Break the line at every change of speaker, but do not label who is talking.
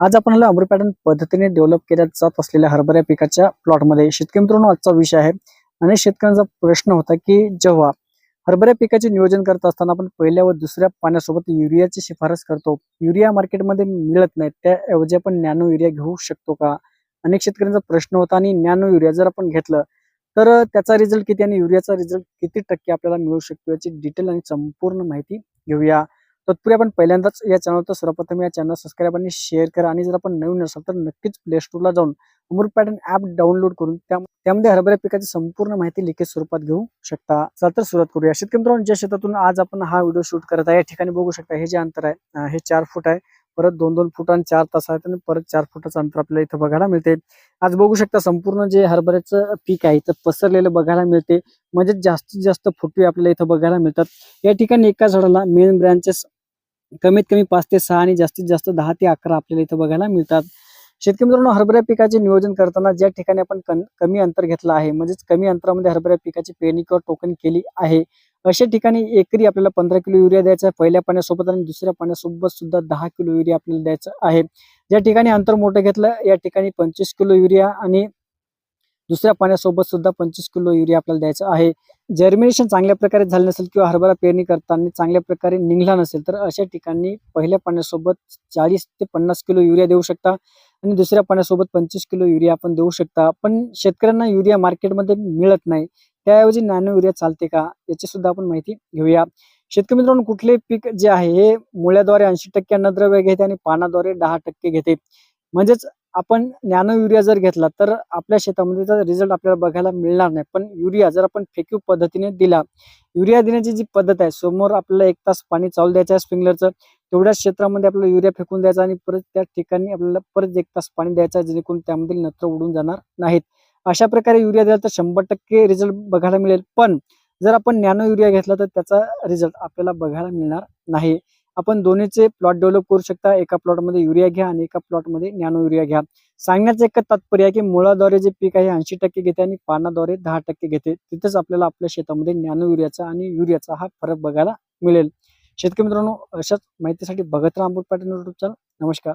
आज आपण अमृत पॅटर्न पद्धतीने डेव्हलप केल्या जात असलेल्या हरभऱ्या पिकाच्या प्लॉटमध्ये शेतकरी मित्रांनो आजचा विषय आहे. अनेक शेतकऱ्यांचा प्रश्न होता की जेव्हा हरभऱ्या पिकाचे नियोजन करत असताना आपण पहिल्या व दुसऱ्या पाण्यासोबत युरियाची शिफारस करतो युरिया मार्केटमध्ये मिळत नाही त्याऐवजी आपण नॅनो युरिया घेऊ शकतो का? अनेक शेतकऱ्यांचा प्रश्न होता आणि नॅनो युरिया जर आपण घेतलं तर त्याचा रिझल्ट किती आणि युरियाचा रिझल्ट किती टक्के आपल्याला मिळू शकतो याची डिटेल आणि संपूर्ण माहिती घेऊया. तत्पूर्वी आपण पहिल्यांदाच या चॅनलवर सर्वप्रथम या चॅनल सबस्क्राईब आणि शेअर करा. आणि जर आपण नवीन असाल तर नक्कीच प्ले स्टोरला जाऊन अमृत पॅटर्न ऍप डाउनलोड करून त्यामध्ये हरभरा पिकाची संपूर्ण माहिती लिखित स्वरूपात घेऊ शकता. चला तर सुरुवात करूया. शेतकरी मित्रांनो ज्या शेतातून आज आपण हा व्हिडिओ शूट करत आहे या ठिकाणी बघू शकता हे जे अंतर आहे हे चार फूट आहे. परत दोन दोन फूट आणि चार तास आहेत आणि परत चार फुटाचं अंतर आपल्याला इथं बघायला मिळते. आज बघू शकता संपूर्ण जे हरभऱ्याचं पीक आहे इथं पसरलेलं बघायला मिळते. म्हणजे जास्तीत जास्त फुटवे आपल्याला इथं बघायला मिळतात. या ठिकाणी एका झाडाला मेन ब्रँचेस कमीत कमी पाच ते सहा आणि जास्तीत जास्त दहा ते अकरा आपल्याला इथं बघायला मिळतात. शेतकरी मित्रांनो हरभऱ्या पिकाचे नियोजन करताना ज्या ठिकाणी आपण कन- कमी अंतर घेतलं आहे म्हणजेच कमी अंतरामध्ये हरभऱ्या पिकाची पेरणी किंवा टोकन केली आहे अशा ठिकाणी एकरी आपल्याला पंधरा किलो युरिया द्यायचा आहे. पहिल्या पाण्यासोबत आणि दुसऱ्या पाण्यासोबत सुद्धा दहा किलो युरिया आपल्याला द्यायचं आहे. ज्या ठिकाणी अंतर मोठं घेतलं या ठिकाणी पंचवीस किलो युरिया आणि दुसऱ्या पाण्यासोबत सुद्धा पंचवीस किलो युरिया आपल्याला द्यायचं आहे. जर्मिनेशन चांगल्या प्रकारे झालं नसेल किंवा हरभरा पेरणी करताना चांगल्या प्रकारे निघला नसेल तर अशा ठिकाणी पहिल्या पाण्यासोबत चाळीस ते पन्नास किलो युरिया देऊ शकता. आणि दुसऱ्या पाण्यासोबत पंचवीस किलो युरिया आपण देऊ शकता. पण शेतकऱ्यांना युरिया मार्केटमध्ये मिळत नाही. त्याऐवजी नॅनो युरिया चालते का? याची सुद्धा आपण माहिती घेऊया. शेतकरी मित्रांनो कुठले पीक जे आहे हे मुळ्याद्वारे ऐंशी टक्के अन्नद्रव्य घेते आणि पानाद्वारे दहा टक्के घेते. म्हणजेच आपण नॅनो युरिया जर घेतला तर आपल्या शेतामध्ये त्याचा रिझल्ट आपल्याला बघायला मिळणार नाही. पण युरिया जर आपण फेक्यू पद्धतीने दिला युरिया देण्याची जी पद्धत आहे समोर आपल्याला एक तास पाणी चालू द्यायचं आहे स्प्रिंकलरचं तेवढ्याच क्षेत्रामध्ये आपल्याला युरिया फेकून द्यायचा आणि परत त्या ठिकाणी आपल्याला परत एक तास पाणी द्यायचं आहे जेणेकरून त्यामधील नत्र उडून जाणार नाहीत. अशा प्रकारे युरिया दिला तर शंभर टक्के रिझल्ट बघायला मिळेल. पण जर आपण नॅनो युरिया घेतला तर त्याचा रिझल्ट आपल्याला बघायला मिळणार नाही. आपण दोन्हीचे प्लॉट डेव्हलप करू शकता. एका प्लॉटमध्ये युरिया घ्या आणि एका प्लॉटमध्ये नॅनो युरिया घ्या. सांगण्याचं एक तात्पर्य आहे की मुळाद्वारे जे पीक आहे ऐंशी टक्के घेते आणि पानाद्वारे दहा टक्के घेते. तिथेच आपल्याला आपल्या शेतामध्ये नॅनो युरियाचा आणि युरियाचा हा फरक बघायला मिळेल. शेतकरी मित्रांनो अशाच माहितीसाठी बघत राहा अमृत पाटील युट्यूब चॅनल नमस्कार.